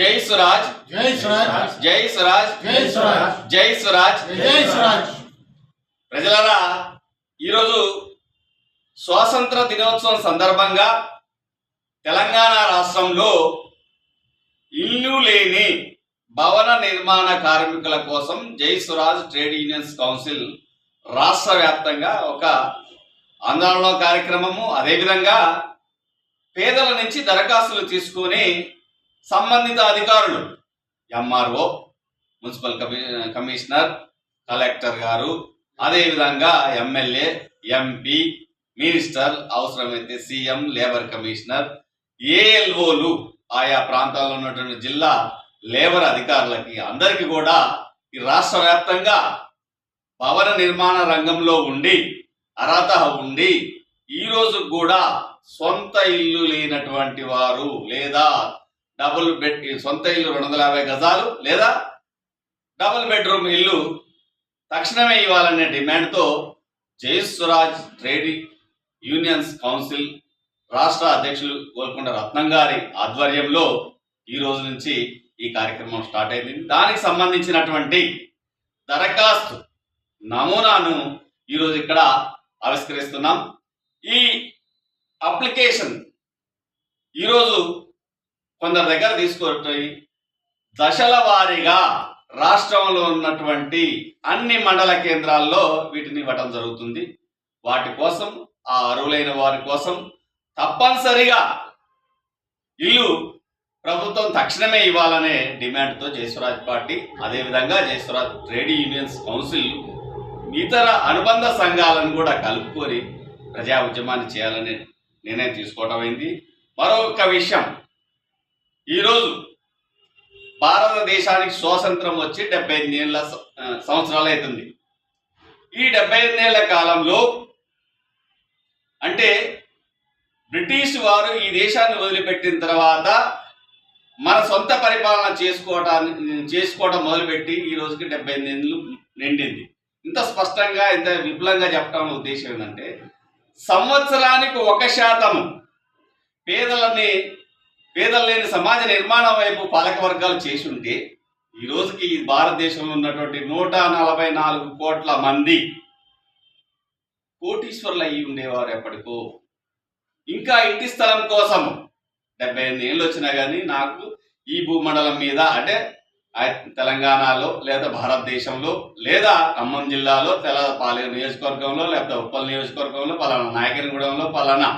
జై సురాజ్ జై స్వరాజ్. జై సురాజ్ జై స్వరాజ్. జై సురాజ్ జై స్వరాజ్. ప్రజలరా ఈరోజు స్వాతంత్ర దినోత్సవం సందర్భంగా తెలంగాణ రాష్ట్రంలో ఇల్లు లేని భవన నిర్మాణ కార్మికుల కోసం జై సురాజ్ ట్రేడ్ యూనియన్స్ కౌన్సిల్ రాష్ట్ర వ్యాప్తంగా ఒక ఆందోళన కార్యక్రమము. అదేవిధంగా పేదల నుంచి దరఖాస్తులు తీసుకొని సంబంధిత అధికారులు. ఎంఆర్ఓ మున్సిపల్ కమి కమిషనర్ కలెక్టర్ గారు అదేవిధంగా ఎమ్మెల్యే ఎంపీ మినిస్టర్ అవసరమైతే సీఎం లేబర్ కమిషనర్ ఏఎల్ఓలు ఆయా ప్రాంతాల్లో ఉన్నటువంటి జిల్లా లేబర్ అధికారులకి అందరికీ కూడా ఈ రాష్ట్ర వ్యాప్తంగా భవన నిర్మాణ రంగంలో ఉండి అర్హత ఉండి ఈ కూడా సొంత ఇల్లు లేనటువంటి వారు లేదా డబుల్ బెడ్ సొంత ఇల్లు రెండు వందల యాభై గజాలు లేదా డబుల్ బెడ్రూమ్ ఇల్లు తక్షణమే ఇవ్వాలనే డిమాండ్తో జై స్వరాజ్ ట్రేడ్ యూనియన్స్ కౌన్సిల్ రాష్ట్ర అధ్యక్షులు గోల్కొండ రత్నం గారి ఆధ్వర్యంలో ఈ రోజు నుంచి ఈ కార్యక్రమం స్టార్ట్ అయింది. దానికి సంబంధించినటువంటి దరఖాస్తు నమూనాను ఈరోజు ఇక్కడ ఆవిష్కరిస్తున్నాం. ఈ అప్లికేషన్ ఈరోజు కొందరి దగ్గర తీసుకొని దశల వారీగా రాష్ట్రంలో ఉన్నటువంటి అన్ని మండల కేంద్రాల్లో వీటిని ఇవ్వటం జరుగుతుంది. వాటి కోసం ఆ అరువులైన వారి కోసం తప్పనిసరిగా ఇల్లు ప్రభుత్వం తక్షణమే ఇవ్వాలనే డిమాండ్తో జయస్వరాజ్ పార్టీ అదేవిధంగా జయస్వరాజ్ ట్రేడ్ యూనియన్స్ కౌన్సిల్ ఇతర అనుబంధ సంఘాలను కూడా కలుపుకొని ప్రజా ఉద్యమాన్ని చేయాలని నిర్ణయం తీసుకోవడం అయింది మరొక విషయం ఈరోజు భారతదేశానికి స్వాతంత్రం వచ్చి డెబ్బై ఎనిమిదేళ్ళ సంవత్సరాలు అవుతుంది. ఈ డెబ్బై ఎనిమిదేళ్ళ కాలంలో అంటే బ్రిటిష్ వారు ఈ దేశాన్ని వదిలిపెట్టిన తర్వాత మన సొంత పరిపాలన చేసుకోవటానికి చేసుకోవడం మొదలుపెట్టి ఈ రోజుకి డెబ్బై ఎనిమిది ఏళ్ళు నిండింది. ఇంత స్పష్టంగా ఇంత విపులంగా చెప్పడం ఉద్దేశం ఏంటంటే సంవత్సరానికి ఒక శాతము పేదలని పేదలు లేని సమాజ నిర్మాణం వైపు పాలక వర్గాలు చేసి ఉంటే ఈ రోజుకి ఈ భారతదేశంలో ఉన్నటువంటి నూట నలభై నాలుగు కోట్ల మంది కోటీశ్వర్లు అయ్యి ఉండేవారు ఎప్పటికో. ఇంకా ఇంటి స్థలం కోసం డెబ్బై ఎనిమిది ఏళ్ళు వచ్చినా కానీ నాకు ఈ భూమండలం మీద అంటే తెలంగాణలో లేదా భారతదేశంలో లేదా ఖమ్మం జిల్లాలో తెల పాలేరు నియోజకవర్గంలో లేకపోతే ఉప్పల్ నియోజకవర్గంలో పలానా నాయకనగూడెంలో పలానా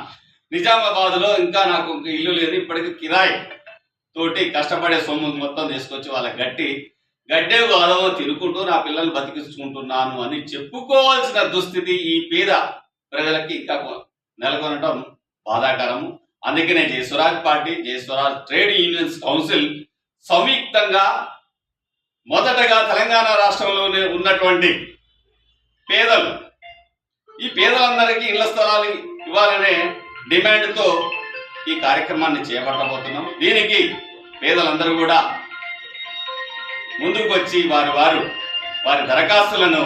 నిజామాబాద్లో ఇంకా నాకు ఇంక ఇల్లు లేదు ఇప్పటికి కిరాయి తోటి కష్టపడే సొమ్ము మొత్తం తీసుకొచ్చి వాళ్ళకి గట్టి గడ్డే గోదవ తినుకుంటూ నా పిల్లలు బతికించుకుంటున్నాను అని చెప్పుకోవాల్సిన దుస్థితి ఈ పేద ప్రజలకి ఇంకా నెలకొనటం బాధాకరము. అందుకనే Jai Swaraj party Jai Swaraj trade unions council సంయుక్తంగా మొదటగా తెలంగాణ రాష్ట్రంలోనే ఉన్నటువంటి పేదలు. ఈ పేదలందరికీ ఇళ్ళ స్థలాలు ఇవ్వాలనే డిమాండ్తో ఈ కార్యక్రమాన్ని చేపట్టబోతున్నాం. దీనికి పేదలందరూ కూడా ముందుకు వచ్చి వారి వారు వారి దరఖాస్తులను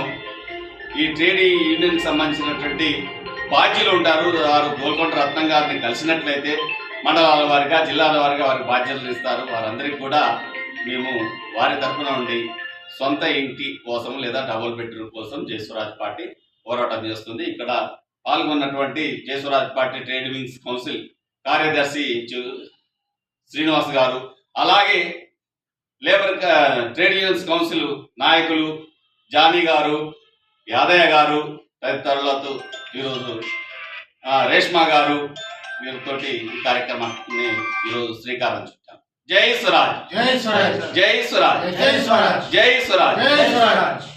ఈ ట్రేడ్ యూనియన్కి సంబంధించినటువంటి బాధ్యులు ఉంటారు. వారు గోల్కొండ రత్నం గారిని కలిసినట్లయితే మండలాల వారిగా జిల్లాల వారిగా వారికి బాధ్యతలు ఇస్తారు. వారందరికీ కూడా మేము వారి తరఫున ఉండి సొంత ఇంటి కోసం లేదా డబుల్ బెడ్రూమ్ కోసం జయస్వరాజ్ పార్టీ పోరాటం చేస్తుంది. ఇక్కడ పాల్గొన్నటువంటి Jaiswaraj party trade wings council కార్యదర్శి శ్రీనివాస్ గారు అలాగే లేబర్ ట్రేడ్ యూనియన్స్ కౌన్సిల్ నాయకులు జానీ గారు యాదయ్య గారు తదితరులతో ఈరోజు రేష్మా గారు వీరితోటి ఈ కార్యక్రమాన్ని ఈరోజు శ్రీకారం చుట్టాం. జై స్వరాజ్. జై స్వరాజ్. జై స్వరాజ్. జై స్వరాజ్. జై స్వరాజ్. జై స్వరాజ్.